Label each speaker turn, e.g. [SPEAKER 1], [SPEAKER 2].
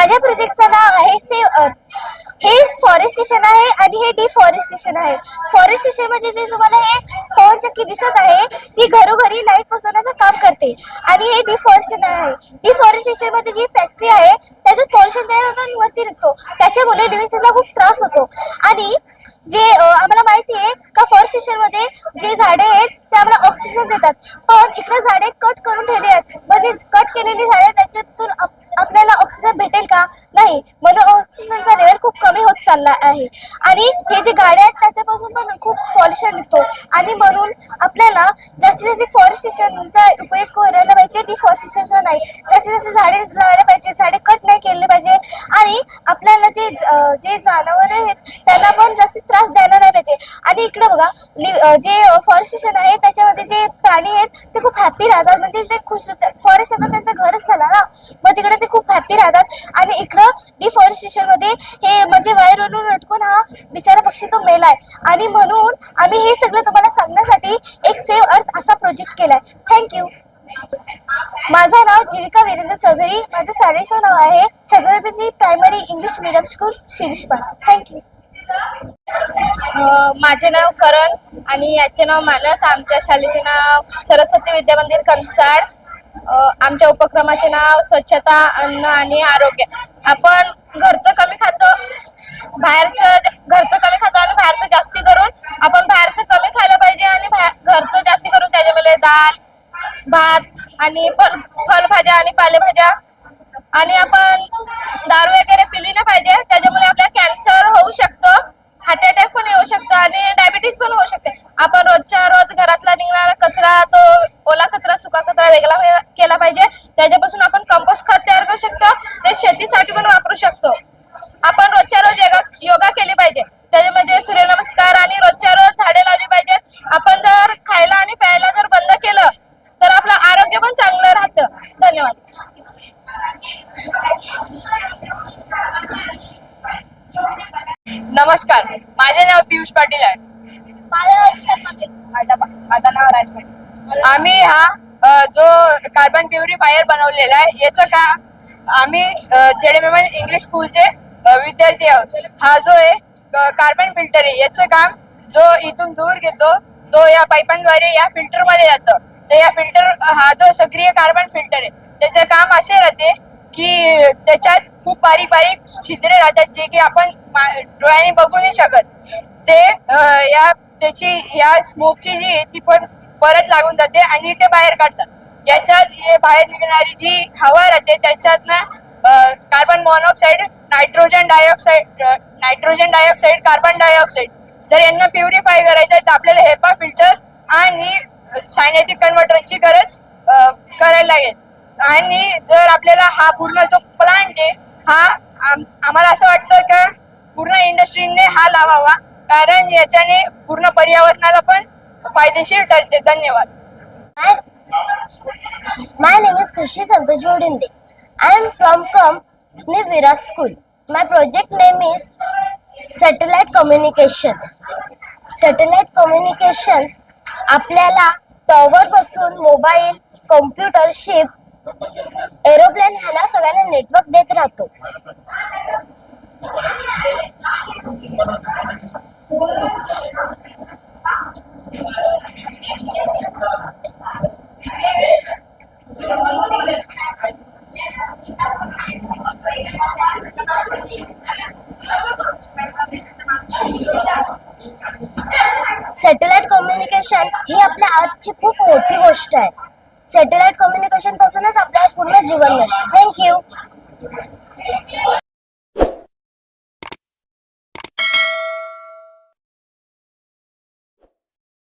[SPEAKER 1] माझ्या प्रोजेक्टचं नाव आहे सेव्ह अर्थ हे फॉरेस्टेशन आहे आणि हे डिफॉरेस्टेशन आहे. फॉरेस्टेशन म्हणजे जे तुम्हाला हे पवन चक्की दिसत आहे ती घरोघरी लाइट पोहोचवण्याचं काम करते. आणि हे डिफॉरेस्टेशन आहे. डिफॉरेस्टेशनमध्ये जी फॅक्टरी आहे त्याच्यात पॉल्युशन तयार होतो आणि वरती निघतो. त्याच्यामुळे डिव्हिजनला खूप त्रास होतो. आणि जे आम्हाला माहिती आहे का फॉरेस्टेशनमध्ये जे झाडे आहेत ते आम्हाला ऑक्सिजन देतात. पण इकडे झाडे कट करून ठेवले आहेत. म्हणजे कट केलेली झाडे त्याच्यातून आप- आपल्याला ऑक्सिजन भेटेल का? नाही. म्हणून ऑक्सिजनचा लेवल खूप कमी होत चालला आहे. आणि हे जे गाड्या आहेत त्याच्यापासून पण खूप पॉल्युशन निघतो आणि म्हणून आपल्याला जास्तीत जास्त फॉरेस्टेशनचा उपयोग करायला पाहिजे. डिफॉरेस्टेशनचा नाही. जास्तीत जास्त झाडे लावायला पाहिजे. झाडे कट नाही केले पाहिजे. आणि आपल्याला जे जे जनावर आहेत त्यांना त्याचे. आणि इकडे बघा जे फॉरेस्ट स्टेशन आहे त्याच्यामध्ये जे प्राणी आहेत ते खूप हॅपी राहतात. म्हणजे ते खुश फॉरेस्ट आता त्यांचं घरच झाला ना. मग तिकडे ते खूप हॅपी राहतात. आणि इकडं डिफॉरेस्टेशनमध्ये हे म्हणजे वायरवरून लटकून हा बिचारा पक्षी तो मेलाय. आणि म्हणून आम्ही हे सगळं तुम्हाला सांगण्यासाठी एक सेव्ह अर्थ असा प्रोजेक्ट केलाय. थँक्यू माझं नाव जीविका वीरेंद्र चौधरी. माझं शाळेचं नाव आहे Chhatrapati primary English medium school Shirishpada thank you
[SPEAKER 2] माझे नाव करण आणि याचे नाव मानस. आमच्या शाळेचे नाव सरस्वती विद्या मंदिर कंसाड. आमच्या उपक्रमाचे नाव स्वच्छता अन्न आणि आरोग्य. आपण घरचं कमी खातो बाहेरचं घरचं कमी खातो आणि बाहेरचं जास्ती करून आपण बाहेरचं कमी खायला पाहिजे आणि बाहेर- घरचं जास्ती करून त्याच्यामध्ये दाल भात आणि फल फळभाज्या आणि पालेभाज्या. आणि आपण दारू वगैरे पिली ना पाहिजे त्याच्यामुळे आपल्याला कॅन्सर होऊ शकतो हार्ट अटॅक पण येऊ शकतो आणि डायबिटीज पण होऊ शकते आपण रोजच्या रोज घरातला निघणारा कचरा तो ओला कचरा सुका कचरा वेगळा केला पाहिजे. त्याच्यापासून आपण कंपोस्ट खत तयार करू शकतो. ते शेतीसाठी पण वापरू शकतो. आपण रोजच्या रोज योगा योगा केली पाहिजे. त्याच्यामध्ये सूर्यनमस्कार आणि रोजच्या रोज झाडे लावली पाहिजेत. आपण जर खायला आणि प्यायला जर बंद केलं तर आपलं आरोग्य पण चांगलं राहतं. धन्यवाद. नमस्कार. माझे नाव पियुष पाटील आहे. माझं नाव राज पाटील. आम्ही हा जो कार्बन प्युरिफायर बनवलेला आहे याचं का आम्ही जेडेमेमन इंग्लिश स्कूलचे विद्यार्थी आहोत. हा जो आहे कार्बन फिल्टर आहे. याचं काम जो इथून दूर घेतो तो या पाईपांद्वारे या फिल्टरमध्ये जातो. तर या फिल्टर हा जो सक्रिय कार्बन फिल्टर आहे त्याचं काम असे राहते की त्याच्यात खूप बारीक बारीक छिद्रे राहतात जे की आपण डोळ्याने बघू नाही शकत. ते या त्याची या स्मोकची जी आहे ती पण परत लागून जाते आणि ते बाहेर काढतात. याच्यात हे बाहेर निघणारी जी हवा राहते त्याच्यातनं carbon monoxide nitrogen dioxide nitrogen dioxide carbon dioxide जर यांना प्युरिफाय करायचं आहे तर आपल्याला हेपा फिल्टर आणि सायनेटिक कन्व्हर्टरची गरज करायला लागेल. आणि जर आपल्याला हा पूर्ण जो प्लांट आहे हा आम- आम्हाला असं वाटतं का पूर्ण इंडस्ट्रीने हा लावावा? कारण याच्याने पूर्ण पर्यावरणाला पण फायदेशीर ठरते. धन्यवाद.
[SPEAKER 1] My name is Khushi Santosh Jodinde I am from come me Viraj school my project name is satellite communication satellite communication आपल्याला टॉवर पासून मोबाईल कॉम्प्युटर शिप एरोप्लेन ह्याला सगळ्यांना नेटवर्क देत राहतो. सॅटेलाइट कम्युनिकेशन ही आपल्या आजची खूप मोठी गोष्ट आहे. सॅटेलाइट कम्युनिकेशन पासूनच आपल्याला पूर्ण जीवन मिळतं. थँक्यू